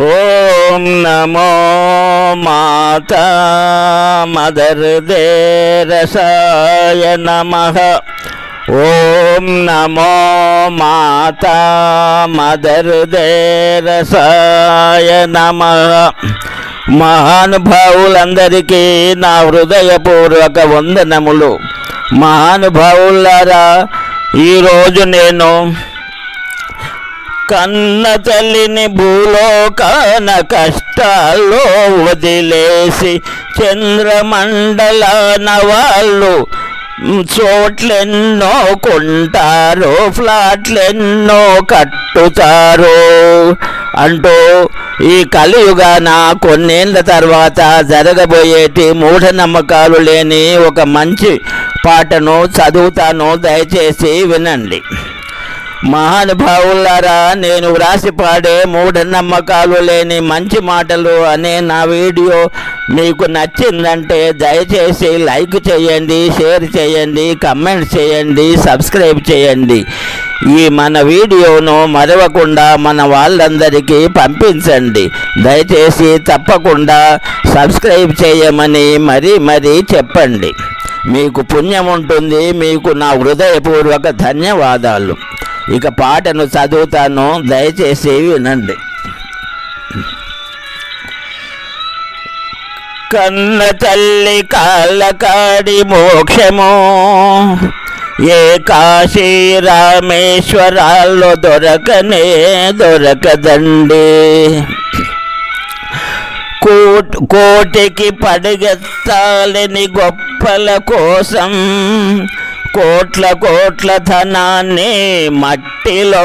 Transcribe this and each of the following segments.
ఓం నమో మాత mother దేరసాయ నమ. ఓం నమో మాత mother దేరసాయ నమ. మహానుభావులందరికీ నా హృదయపూర్వక వందనములు. మహానుభావులారా ఈరోజు నేను కన్న తల్లిని భూలోకాన కష్టాల్లో వదిలేసి చంద్రమండలాన వాళ్ళు చోట్లెన్నో కొంటారు ఫ్లాట్లెన్నో కట్టుతారు అంటూ ఈ కలియుగాన కొన్నేళ్ళ తర్వాత జరగబోయేటి మూఢనమ్మకాలు లేని ఒక మంచి పాటను చదువుతాను దయచేసి వినండి. మహానుభావులారా నేను వ్రాసి పాడే మూఢనమ్మకాలు లేని మంచి మాటలు అనే నా వీడియో మీకు నచ్చిందంటే దయచేసి లైక్ చేయండి షేర్ చేయండి కమెంట్ చేయండి సబ్స్క్రైబ్ చేయండి. ఈ మన వీడియోను మరవకుండా మన వాళ్ళందరికీ పంపించండి. దయచేసి తప్పకుండా సబ్స్క్రైబ్ చేయమని మరీ మరీ చెప్పండి. మీకు పుణ్యం ఉంటుంది మీకు నా హృదయపూర్వక ధన్యవాదాలు. ఇక పాటను చదువుతాను దయచేసి వినండి. కన్న తల్లి కాళ్ళకాడి మోక్షము ఏ కాశీ రామేశ్వరాల్లో దొరకనే దొరకదండి. కోటికి పడిగెత్తాలని గొప్పల కోసం కోట్ల కోట్ల ధనాన్ని మట్టిలో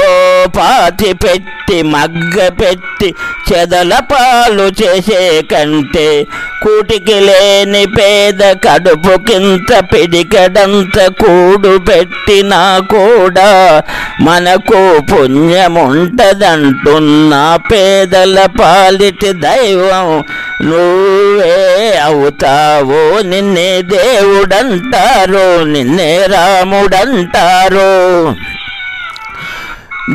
పాతి పెట్టి మగ్గ పెట్టి చెదల పాలు చేసే కంటే కూటికి లేని పేద కడుపు కింత పిడికడంత కూడు పెట్టినా కూడా మనకు పుణ్యముంటదంటున్నా పేదల పాలిటి దైవం. నువ్వే అవుతావు నిన్నే దేవుడంటారు నిన్నే రా రాముడంటారు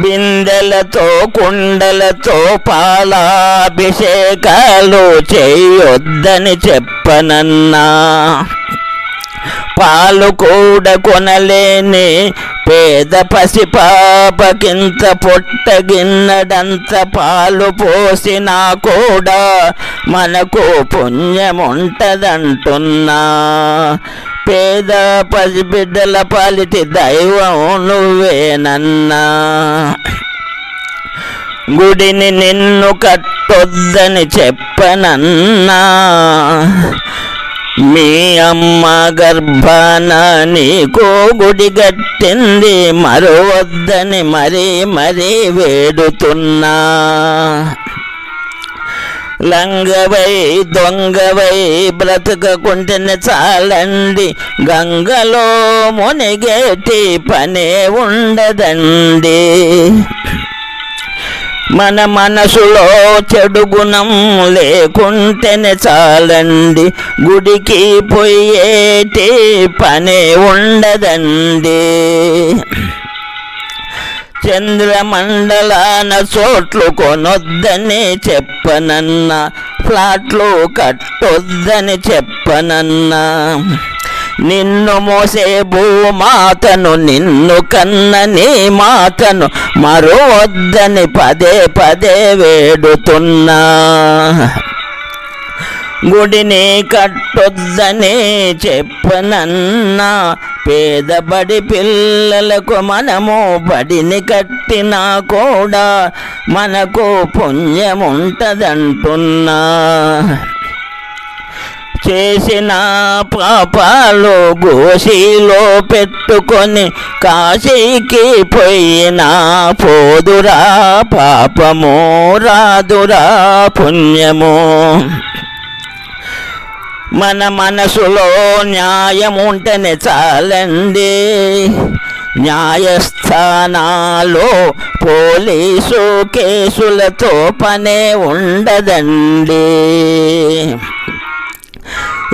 బిందెలతో కుండలతో పాలాభిషేకాలు చేయొద్దని చెప్పనన్నా. పాలు కూడా కొనలేని పేద పసిపాపకింత పొట్టగిన్నడంత పాలు పోసినా కూడా మనకు పుణ్యముంటదంటున్నా. పేద పసిబిడ్డల పాలిటి దైవం నువ్వేనన్నా. గుడిని నిన్ను కట్టొద్దని చెప్పనన్నా. మీ అమ్మ గర్భాన నీకో గుడి గట్టింది మరవద్దని మరీ మరీ వేడుతున్నా. లంగవై దొంగవై బ్రతకకుంటేనే చాలండి. గంగలో మునిగేటి పనే ఉండదండి. మన మనసులో చెడు గుణం లేకుంటేనే చాలండి. గుడికి పోయేటి పనే ఉండదండి. చంద్రమండలాన చోట్లు కొనొద్దని చెప్పనన్నా ఫ్లాట్లు కట్టొద్దని చెప్పనన్నా. నిన్ను మోసే భూమాతను నిన్ను కన్న నీ మాతను మరొద్దని పదే పదే వేడుతున్నా. గుడిని కట్టొద్దని చెప్పనన్నా పేదబడి పిల్లలకు మనము బడిని కట్టినా కూడా మనకు పుణ్యముంటదంటున్నా. చేసిన పాపాలు గోషిలో పెట్టుకొని కాశీకి పోయినా పోదురా పాపము రాదురా పుణ్యము. మన మనసులో న్యాయం ఉంటేనే చాలండి. న్యాయస్థానాలు పోలీసు కేసులతో పనే ఉండదండి.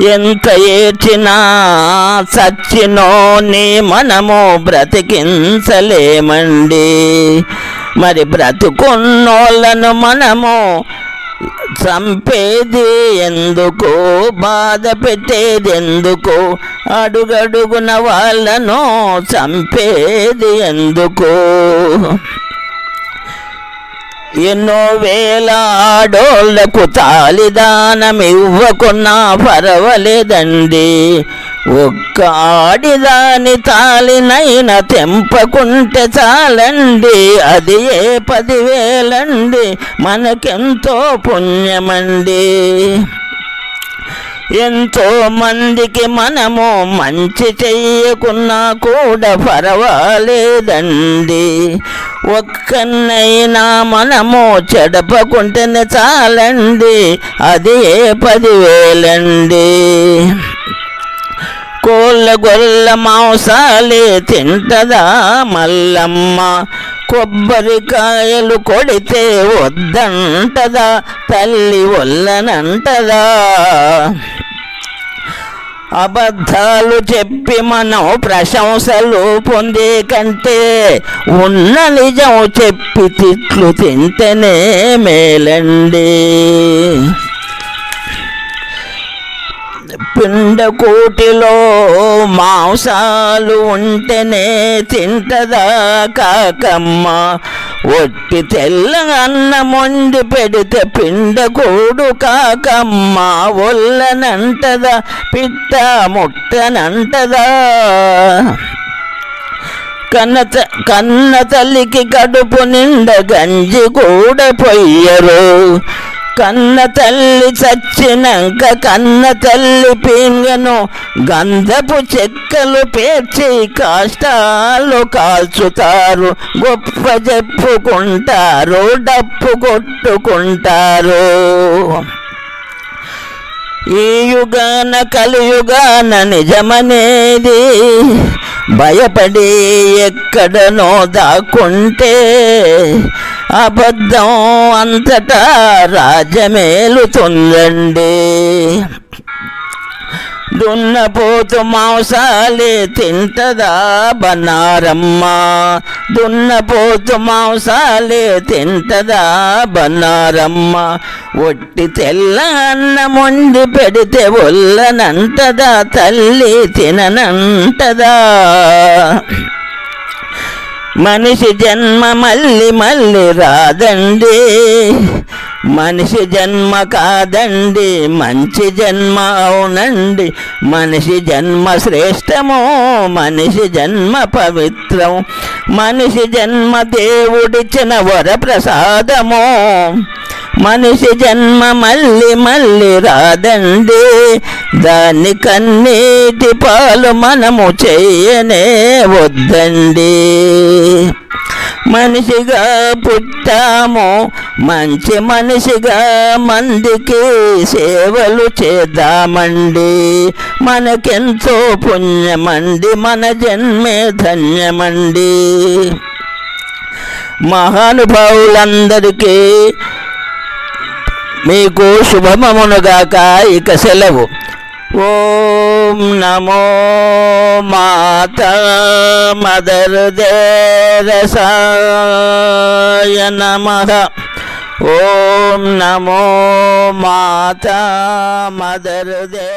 ఎంత ఏడ్చినా సచ్చినోని మనము బ్రతికించలేమండి. మరి బ్రతుకున్నోళ్ళను మనము చంపేది ఎందుకు? బాధ పెట్టేది ఎందుకు? అడుగడుగున వాళ్ళను చంపేది ఎందుకు? ఎన్నో వేల ఆడోళ్ళకు తాలిదానం ఇవ్వకున్నా ఒక్క ఆడిదాని తాలినైన తెంపకుంటే చాలండి. అది ఏ పదివేలండి? మనకెంతో పుణ్యమండి. ఎంతో మందికి మనము మంచి చెయ్యకున్నా కూడా పర్వాలేదండి. ఒక్కనైనా మనము చెడపకుంటేనే చాలండి. అది ఏ పదివేలండి. కోళ్ళ గొల్ల మాంసాలే తింటదా మల్లమ్మ? కొబ్బరికాయలు కొడితే వద్దంటదా? తల్లి వల్లనంటదా అబద్ధాలు చెప్పి మనం ప్రశంసలు పొందే కంటే ఉన్న నిజం చెప్పి తిట్లు తింటేనే మేలండి. పిండకూటిలో మాంసాలు ఉంటేనే తింటదా కాకమ్మ? ఒట్టి తెల్ల అన్నం వండి పెడితే పిండకూడు కాకమ్మ? ఒల్లనంటదా పిట్ట ముట్టనంటదా? కన్న కన్న తల్లికి కడుపు నిండ గంజి కూడా పొయ్యరు. కన్న తల్లి చచ్చినాక కన్న తల్లి పింగను గంధపు చెక్కలు పేర్చి కాష్టాలు కాల్చుతారు. గొప్ప చెప్పుకుంటారు డప్పు కొట్టుకుంటారు. ఈ యుగాన కలియుగాన నిజమనేది భయపడి ఎక్కడనో దాక్కుంటే అబద్ధం అంతటా రాజ్యమేలుతుందండి దున్నపోతు మాంసాలే తింటదా బన్నారమ్మ దున్నపోతు మాంసాలే తింటదా బన్నారమ్మ ఒట్టి తెల్ల అన్నముండి పెడితే ఒల్లనంటదా తల్లి తిననంటదా. మనిషి జన్మ మళ్ళీ మళ్ళీ రాదండి. మనిషి జన్మ కాదండి మంచి జన్మ అవునండి. మనిషి జన్మ శ్రేష్టము మనిషి జన్మ పవిత్రం మనిషి జన్మ దేవుడిచ్చిన వరప్రసాదము. మనిషి జన్మ మళ్ళీ మళ్ళీ రాదండి. దాని కన్నీటి పాలు మనము చేయనే వద్దండి. మనిషిగా పుట్టాము. మంచి మనిషిగా మందికి సేవలు చేద్దామండి. మనకెంతో పుణ్యమండి మన జన్మే ధన్యమండి. మహానుభావులందరికీ మీకు శుభమమునుగాక ఇక సెలవు. ఓం నమో మాత మదర్ దేరసాయ నమ ఓం నమో మాత మదర్ దే